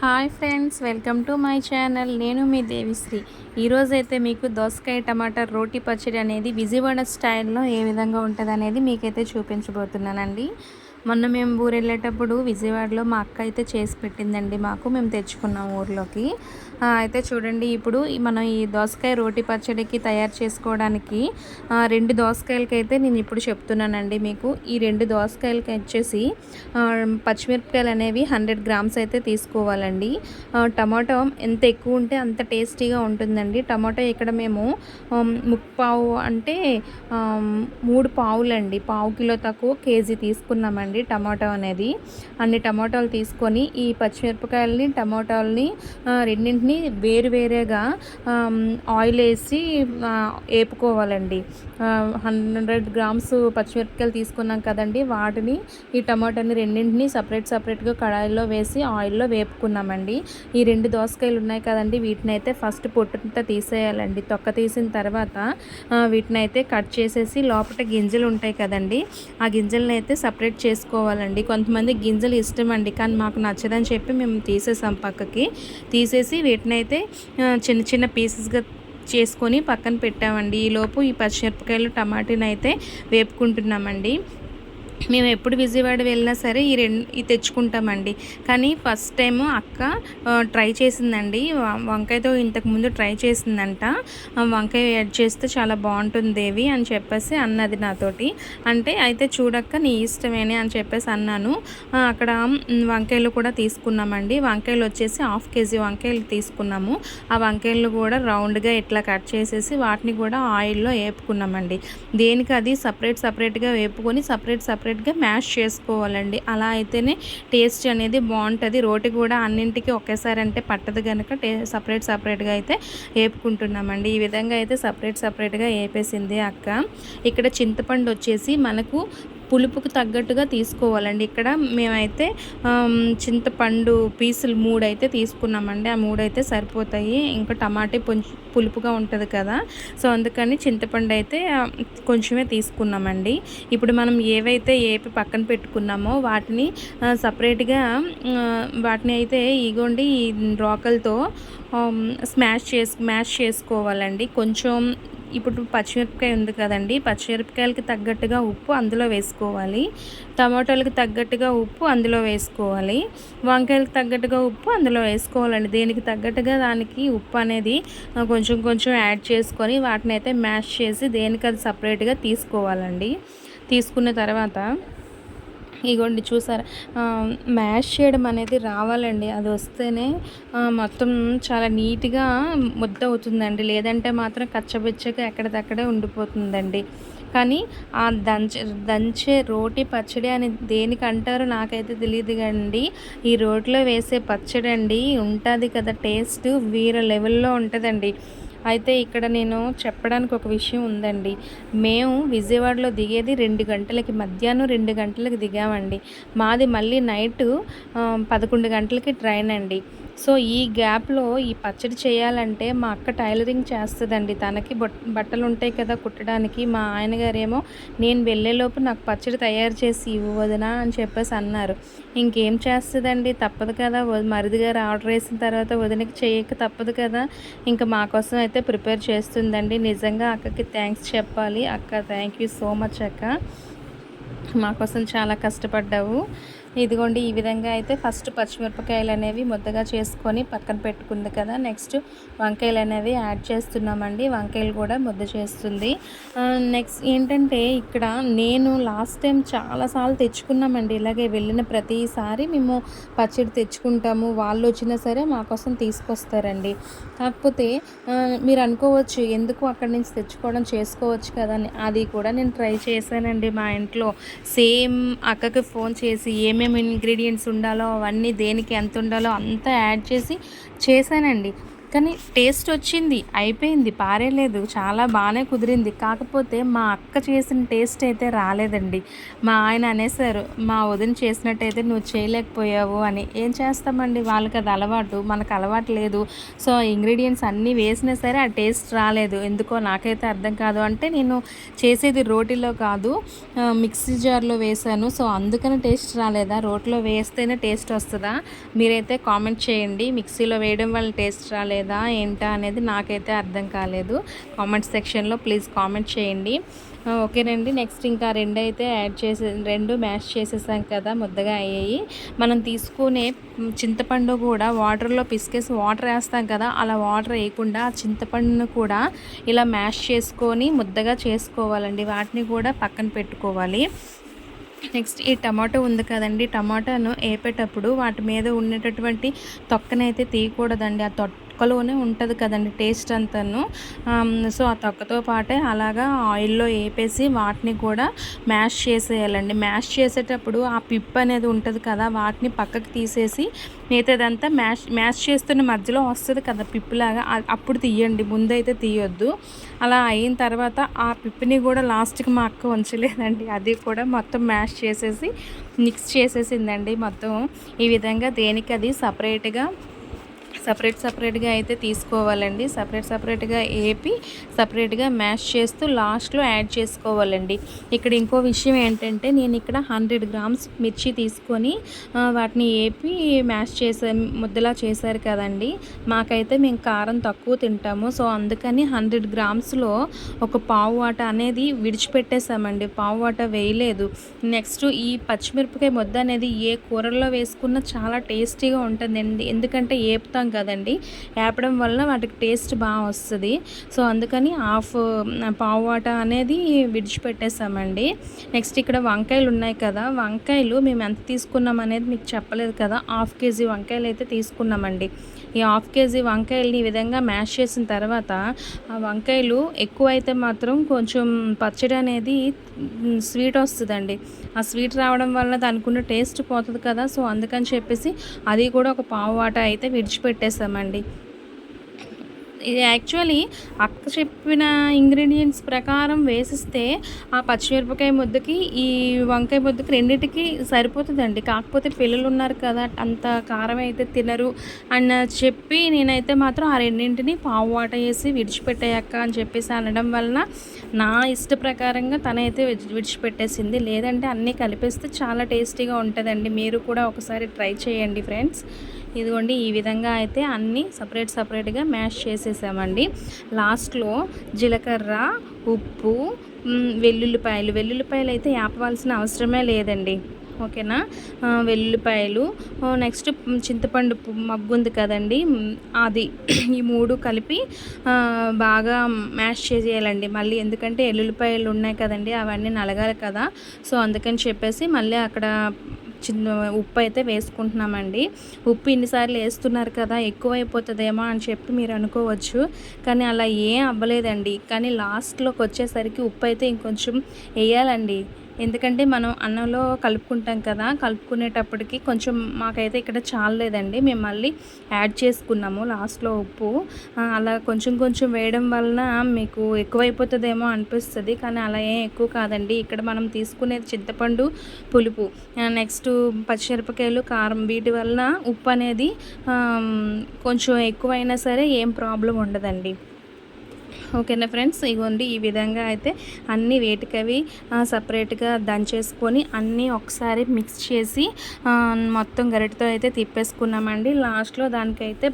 Hi friends welcome to my channel. నేను మీ దేవిశ్రీ. ఈరోజు అయితే మీకు దోసకాయ టమాటా రోటీ పచ్చడి అనేది విజయవాడ స్టైల్లో ఏ విధంగా ఉంటుంది అనేది మీకైతే చూపించబోతున్నానండి. మొన్న మేము ఊరు వెళ్ళేటప్పుడు విజయవాడలో మా అక్క అయితే చేసి పెట్టిందండి మాకు మేము తెచ్చుకున్నాం ఊర్లోకి. అయితే చూడండి ఇప్పుడు మనం ఈ దోసకాయ రోటి పచ్చడికి తయారు చేసుకోవడానికి రెండు దోసకాయలకి అయితే నేను ఇప్పుడు చెప్తున్నానండి మీకు. ఈ రెండు దోసకాయలకి వచ్చేసి పచ్చిమిరపకాయలు అనేవి హండ్రెడ్ గ్రామ్స్ అయితే తీసుకోవాలండి. టమాటో ఎంత ఎక్కువ ఉంటే అంత టేస్టీగా ఉంటుందండి. టమాటో ఇక్కడ మేము ముప్పావు అంటే మూడు పావులండి పావు కిలో తక్కువ కేజీ తీసుకున్నామండి. అండి టమాటో అనేది. అన్ని టమాటాలు తీసుకొని ఈ పచ్చిమిరపకాయలని టమాటాలని రెండింటిని వేరు వేరేగా ఆయిల్ వేసి వేపుకోవాలండి హండ్రెడ్ గ్రామ్స్ పచ్చిమిరపకాయలు తీసుకున్నాం కదండి. వాటిని ఈ టమాటాని రెండింటిని సపరేట్ సపరేట్గా కడాయిలో వేసి ఆయిల్లో వేపుకున్నామండి. ఈ రెండు దోసకాయలు ఉన్నాయి కదండి. వీటిని అయితే ఫస్ట్ పొట్టుంతా తీసేయాలండి. తొక్క తీసిన తర్వాత వీటిని అయితే కట్ చేసేసి లోపల గింజలు ఉంటాయి కదండి. ఆ గింజలను అయితే సపరేట్ చేసి తీసేసుకోవాలండి. కొంతమంది గింజలు ఇష్టం అండి కానీ మాకు నచ్చదని చెప్పి మేము తీసేసాం పక్కకి. తీసేసి వీటిని అయితే చిన్న చిన్న పీసెస్గా చేసుకొని పక్కన పెట్టామండి. ఈలోపు ఈ పచ్చిమిరపకాయలు టమాటీని అయితే వేపుకుంటున్నామండి. మేము ఎప్పుడు విజయవాడ వెళ్ళినా సరే ఈ రెండు ఇది తెచ్చుకుంటామండి. కానీ ఫస్ట్ టైము అక్క ట్రై చేసిందండి. వంకాయతో ఇంతకుముందు ట్రై చేసిందంట. వంకాయ యాడ్ చేస్తే చాలా బాగుంటుంది దేవి అని చెప్పేసి అన్నది నాతోటి. అంటే అయితే చూడక్క నీ ఇష్టమేనే అని చెప్పేసి అన్నాను. అక్కడ వంకాయలు కూడా తీసుకున్నామండి. వంకాయలు వచ్చేసి హాఫ్ కేజీ వంకాయలు తీసుకున్నాము. ఆ వంకాయలు కూడా రౌండ్గా ఇట్లా కట్ చేసేసి వాటిని కూడా ఆయిల్లో వేపుకున్నామండి. దేనికి అది సపరేట్ సపరేట్గా వేపుకొని సపరేట్ సపరేట్ సపరేట్గా మ్యాష్ చేసుకోవాలండి. అలా అయితేనే టేస్ట్ అనేది బాగుంటుంది. రోటి కూడా అన్నింటికి ఒకేసారి అంటే పట్టదు కనుక టే సపరేట్ సపరేట్గా అయితే వేపుకుంటున్నామండి ఈ విధంగా అయితే సపరేట్ సపరేట్గా వేపేసింది అక్క. ఇక్కడ చింతపండు వచ్చేసి మనకు పులుపుకు తగ్గట్టుగా తీసుకోవాలండి. ఇక్కడ మేమైతే చింతపండు పీసులు మూడు అయితే తీసుకున్నామండి. ఆ మూడు అయితే సరిపోతాయి. ఇంకా టమాటే పులుపుగా ఉంటుంది కదా. సో అందుకని చింతపండు అయితే కొంచెమే తీసుకున్నామండి. ఇప్పుడు మనం ఏవైతే ఏపి పక్కన పెట్టుకున్నామో వాటిని సపరేట్గా వాటిని అయితే ఇగోండి ఈ రోకలతో స్మాష్ చేసు స్మాష్ చేసుకోవాలండి. కొంచెం ఇప్పుడు పచ్చిమిరపకాయ ఉంది కదండి పచ్చిమిరపకాయలకి తగ్గట్టుగా ఉప్పు అందులో వేసుకోవాలి. టమాటోలకి తగ్గట్టుగా ఉప్పు అందులో వేసుకోవాలి. వంకాయలకు తగ్గట్టుగా ఉప్పు అందులో వేసుకోవాలండి. దేనికి తగ్గట్టుగా దానికి ఉప్పు అనేది కొంచెం కొంచెం యాడ్ చేసుకొని వాటిని అయితే మ్యాష్ చేసి దేనికి అది సపరేట్గా తీసుకోవాలండి. తీసుకున్న తర్వాత ఇగోండి చూసారా? మ్యాష్ చేయడం అనేది రావాలండి. అది వస్తేనే మొత్తం చాలా నీట్గా ముద్ద అవుతుందండి. లేదంటే మాత్రం కచ్చబెచ్చగా ఎక్కడిదక్కడే ఉండిపోతుందండి. కానీ ఆ దంచే దంచే రోటి పచ్చడి అని దేనికి అంటారో నాకైతే తెలియదు కండి ఈ రోటిలో వేసే పచ్చడి అండి ఉంటుంది కదా టేస్ట్ వేరే లెవెల్లో ఉంటుందండి. అయితే ఇక్కడ నేను చెప్పడానికి ఒక విషయం ఉందండి. మేము విజయవాడలో దిగేది రెండు గంటలకి మధ్యాహ్నం రెండు గంటలకు దిగామండి. మాది మళ్ళీ నైట్ పదకొండు గంటలకి ట్రైన్ అండి. సో ఈ గ్యాప్లో ఈ పచ్చడి చేయాలంటే మా అక్క టైలరింగ్ చేస్తుందండి. తనకి బట్టలు ఉంటాయి కదా కుట్టడానికి. మా ఆయన గారేమో నేను వెళ్ళేలోపు నాకు పచ్చడి తయారు చేసి ఇవ్వదనా అని చెప్పేసి అన్నారు. ఇంకేం చేస్తుందండి? తప్పదు కదా. మరిది గారు ఆర్డర్ వేసిన తర్వాత వదినకి చేయక తప్పదు కదా. ఇంకా మా కోసం అయితే ప్రిపేర్ చేస్తుందండి. నిజంగా అక్కకి థ్యాంక్స్ చెప్పాలి. అక్క థ్యాంక్ యూ సో మచ్ అక్క. మా కోసం చాలా కష్టపడ్డావు. ఇదిగోండి ఈ విధంగా అయితే ఫస్ట్ పచ్చిమిరపకాయలు అనేవి ముద్దగా చేసుకొని పక్కన పెట్టుకుంది కదా. నెక్స్ట్ వంకాయలు అనేవి యాడ్ చేస్తున్నామండి. వంకాయలు కూడా ముద్ద చేస్తుంది. నెక్స్ట్ ఏంటంటే ఇక్కడ నేను లాస్ట్ టైం చాలాసార్లు తెచ్చుకున్నామండి. ఇలాగే వెళ్ళిన ప్రతిసారి మేము పచ్చడి తెచ్చుకుంటాము. వాళ్ళు వచ్చినా సరే మా కోసం తీసుకొస్తారండి. కాకపోతే మీరు అనుకోవచ్చు ఎందుకు అక్కడి నుంచి తెచ్చుకోవడం చేసుకోవచ్చు కదా అని. అది కూడా నేను ట్రై చేశానండి మా ఇంట్లో. సేమ్ అక్కకి ఫోన్ చేసి ఏం ఏమేమి ఇంగ్రీడియంట్స్ ఉండాలో అవన్నీ దేనికి ఎంత ఉండాలో అంతా యాడ్ చేసి చేశానండి. కానీ టేస్ట్ వచ్చింది అయిపోయింది పారేలేదు చాలా బాగానే కుదిరింది. కాకపోతే మా అక్క చేసిన టేస్ట్ అయితే రాలేదండి. మా ఆయన అనేసారు మా వదిన చేసినట్టయితే నువ్వు చేయలేకపోయావు అని. ఏం చేస్తామండి? వాళ్ళకి అది అలవాటు మనకు అలవాటు లేదు. సో ఇంగ్రీడియంట్స్ అన్నీ వేసినా సరే ఆ టేస్ట్ రాలేదు. ఎందుకో నాకైతే అర్థం కాదు. అంటే నేను చేసేది రోటీలో కాదు మిక్సీ జార్లో వేసాను సో అందుకని టేస్ట్ రాలేదా? రోట్లో వేస్తేనే టేస్ట్ వస్తుందా? మీరైతే కామెంట్ చేయండి. మిక్సీలో వేయడం వల్ల టేస్ట్ రాలేదు? ఏంటా అనేది నాకైతే అర్థం కాలేదు. కామెంట్ సెక్షన్లో ప్లీజ్ కామెంట్ చేయండి. ఓకేనండి. నెక్స్ట్ ఇంకా రెండు అయితే యాడ్ చేసే రెండు మ్యాష్ చేసేసాం కదా ముద్దగా అయ్యాయి. మనం తీసుకునే చింతపండు కూడా వాటర్లో పిసికేసి వాటర్ వేస్తాం కదా అలా వాటర్ వేయకుండా చింతపండును కూడా ఇలా మ్యాష్ చేసుకొని ముద్దగా చేసుకోవాలండి. వాటిని కూడా పక్కన పెట్టుకోవాలి. నెక్స్ట్ ఈ టమాటో ఉంది కదండి టమాటాను వేపేటప్పుడు వాటి మీద ఉండేటటువంటి తొక్కనైతే తీయకూడదండి. ఆ తొట్ తొక్కలోనే ఉంటుంది కదండి టేస్ట్ అంతాను. సో ఆ తొక్కతో పాటే అలాగా ఆయిల్లో వేపేసి వాటిని కూడా మ్యాష్ చేసేయాలండి. మ్యాష్ చేసేటప్పుడు ఆ పిప్ అనేది ఉంటుంది కదా వాటిని పక్కకు తీసేసి మిగతాదంతా మ్యాష్ మ్యాష్ చేస్తున్న మధ్యలో వస్తుంది కదా పిప్పులాగా అప్పుడు తీయండి ముందైతే తీయొద్దు. అలా అయిన తర్వాత ఆ పిప్పిని కూడా లాస్ట్కి మా అక్క ఉంచలేదండి. అది కూడా మొత్తం మ్యాష్ చేసేసి మిక్స్ చేసేసిందండి మొత్తం. ఈ విధంగా దేనికి అది సపరేట్గా సపరేట్ సపరేట్గా అయితే తీసుకోవాలండి. సపరేట్ సపరేట్గా ఏపి సపరేట్గా మ్యాష్ చేస్తూ లాస్ట్లో యాడ్ చేసుకోవాలండి. ఇక్కడ ఇంకో విషయం ఏంటంటే నేను ఇక్కడ హండ్రెడ్ గ్రామ్స్ మిర్చి తీసుకొని వాటిని ఏపి మ్యాష్ చేసే ముద్దలా చేశారు కదండి. మాకైతే మేము కారం తక్కువ తింటాము. సో అందుకని హండ్రెడ్ గ్రామ్స్లో ఒక పావు వాట అనేది విడిచిపెట్టేసామండి పావు వాట వేయలేదు. నెక్స్ట్ ఈ పచ్చిమిరపకాయ ముద్ద అనేది ఏ కూరల్లో వేసుకున్నా చాలా టేస్టీగా ఉంటుందండి. ఎందుకంటే ఏపుతాం కదండి. వేపడం వలన వాటికి టేస్ట్ బాగా వస్తుంది. సో అందుకని హాఫ్ పావు వాట అనేది విడిచిపెట్టేసామండి. నెక్స్ట్ ఇక్కడ వంకాయలు ఉన్నాయి కదా. వంకాయలు మేము ఎంత తీసుకున్నాం అనేది మీకు చెప్పలేదు కదా. హాఫ్ కేజీ వంకాయలు అయితే తీసుకున్నామండి. ఈ హాఫ్ కేజీ వంకాయలని ఈ విధంగా మ్యాష్ చేసిన తర్వాత ఆ వంకాయలు ఎక్కువ అయితే మాత్రం కొంచెం పచ్చడి అనేది స్వీట్ వస్తుందండి. ఆ స్వీట్ రావడం వల్ల దానికి టేస్ట్ పోతుంది కదా సో అందుకని చెప్పేసి అది కూడా ఒక పావు వాట అయితే విడిచిపెట్టేసామండి. ఇది యాక్చువల్లీ అక్క చెప్పిన ఇంగ్రీడియంట్స్ ప్రకారం వేసిస్తే ఆ పచ్చిమిరపకాయ ముద్దకి ఈ వంకాయ ముద్దకి రెండింటికి సరిపోతుందండి. కాకపోతే పిల్లలు ఉన్నారు కదా అంత కారం అయితే తినరు అని చెప్పి నేనైతే మాత్రం ఆ రెండింటిని పావు వాట వేసి విడిచిపెట్టాయక్క అని చెప్పేసి అనడం వలన నా ఇష్ట ప్రకారంగా తనైతే విడిచిపెట్టేసింది. లేదంటే అన్నీ కలిపేస్తే చాలా టేస్టీగా ఉంటుందండి. మీరు కూడా ఒకసారి ట్రై చేయండి ఫ్రెండ్స్. ఇదిగోండి ఈ విధంగా అయితే అన్నీ సపరేట్ సపరేట్గా మ్యాష్ చేసేసామండి. లాస్ట్లో జీలకర్ర ఉప్పు వెల్లుల్లిపాయలు. వెల్లుల్లిపాయలు అయితే ఆపవలసిన అవసరమే లేదండి. ఓకేనా? వెల్లుల్లిపాయలు. నెక్స్ట్ చింతపండు మగ్గు ఉంది కదండి. అది ఈ మూడు కలిపి బాగా మ్యాష్ చేసేయాలండి. మళ్ళీ ఎందుకంటే ఎల్లుల్లిపాయలు ఉన్నాయి కదండి అవన్నీ నలగాలి కదా. సో అందుకని చెప్పేసి మళ్ళీ అక్కడ చిన్న ఉప్పు అయితే వేసుకుంటున్నామండి. ఉప్పు ఇన్నిసార్లు వేస్తున్నారు కదా ఎక్కువ అయిపోతుందేమో అని చెప్పి మీరు అనుకోవచ్చు. కానీ అలా ఏం అవ్వలేదండి. కానీ లాస్ట్లోకి వచ్చేసరికి ఉప్పు అయితే ఇంకొంచెం వేయాలండి. ఎందుకంటే మనం అన్నంలో కలుపుకుంటాం కదా కలుపుకునేటప్పటికి కొంచెం మాకైతే ఇక్కడ చాలలేదండి. మేము మళ్ళీ యాడ్ చేసుకున్నాము లాస్ట్లో ఉప్పు. అలా కొంచెం కొంచెం వేయడం వలన మీకు ఎక్కువైపోతుందేమో అనిపిస్తుంది కానీ అలా ఏం ఎక్కువ కాదండి. ఇక్కడ మనం తీసుకునేది చింతపండు పులుపు. నెక్స్ట్ పచ్చిమిరపకాయలు కారం వీటి వలన ఉప్పు అనేది కొంచెం ఎక్కువైనా సరే ఏం ప్రాబ్లం ఉండదండి. ఓకేనా ఫ్రెండ్స్? ఇగోండి ఈ విధంగా అయితే అన్నీ వేటికవి సపరేట్గా దంచేసుకొని అన్నీ ఒకసారి మిక్స్ చేసి మొత్తం గరిటతో అయితే తిప్పేసుకున్నామండి. లాస్ట్లో దానికైతే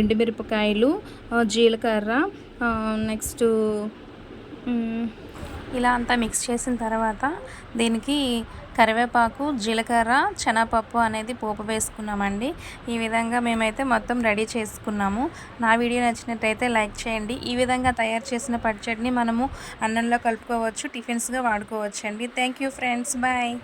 ఎండుమిరపకాయలు జీలకర్ర నెక్స్ట్ ఇలా అంతా మిక్స్ చేసిన తర్వాత దీనికి కరివేపాకు జీలకర్ర శనగపప్పు అనేది పోపు వేసుకున్నామండి. ఈ విధంగా మేమైతే మొత్తం రెడీ చేసుకున్నాము. నా వీడియో నచ్చినట్టయితే లైక్ చేయండి. ఈ విధంగా తయారు చేసిన పచ్చడిని మనము అన్నంలో కలుపుకోవచ్చు టిఫిన్స్గా వాడుకోవచ్చు అండి థ్యాంక్ యూ ఫ్రెండ్స్. బాయ్.